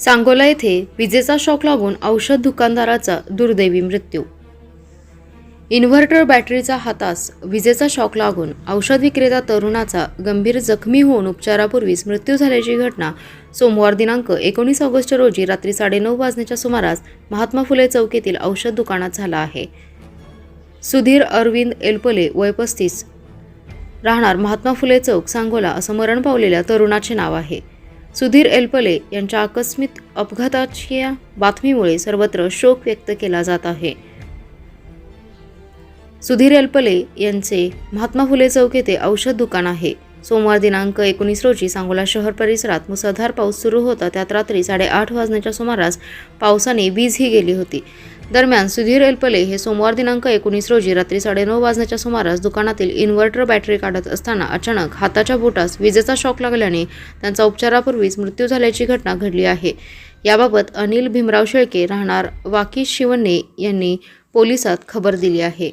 सांगोला येथे विजेचा शॉक लागून औषध दुकानदाराचा दुर्दैवी मृत्यू. इन्व्हर्टर बॅटरीचा हातास विजेचा शॉक लागून औषध विक्रेता तरुणाचा गंभीर जखमी होऊन उपचारापूर्वीच मृत्यू झाल्याची घटना सोमवार दिनांक एकोणीस ऑगस्ट रोजी रात्री साडेनऊ वाजण्याच्या सुमारास महात्मा फुले चौकीतील औषध दुकानात झाला आहे. सुधीर अरविंद एलपले वय पस्तीस. राहणार महात्मा फुले चौक सांगोला असं मरण पावलेल्या तरुणाचे नाव आहे. सुधीर एलपले यांच्या आकस्मिक अपघाताच्या बातमीमुळे सर्वत्र शोक व्यक्त केला जात आहे. सुधीर एलपले यांचे महात्मा फुले चौक येथे औषध दुकान आहे. सोमवार दिनांक एकोणीस रोजी सांगोला शहर परिसरात मुसळधार पाऊस सुरू होता. त्यात रात्री साडेआठ वाजण्याच्या सुमारास पावसाने वीज ही गेली होती. दरम्यान सुधीर एलपले हे सोमवार दिनांक एकोणीस रोजी रात्री साडेनऊ वाजण्याच्या सुमारास दुकानातील इन्व्हर्टर बॅटरी काढत असताना अचानक हाताच्या बोटास विजेचा शॉक लागल्याने त्यांचा उपचारापूर्वीच मृत्यू झाल्याची घटना घडली आहे. याबाबत अनिल भीमराव शेळके राहणार वाकी शिवन्ने यांनी पोलिसात खबर दिली आहे.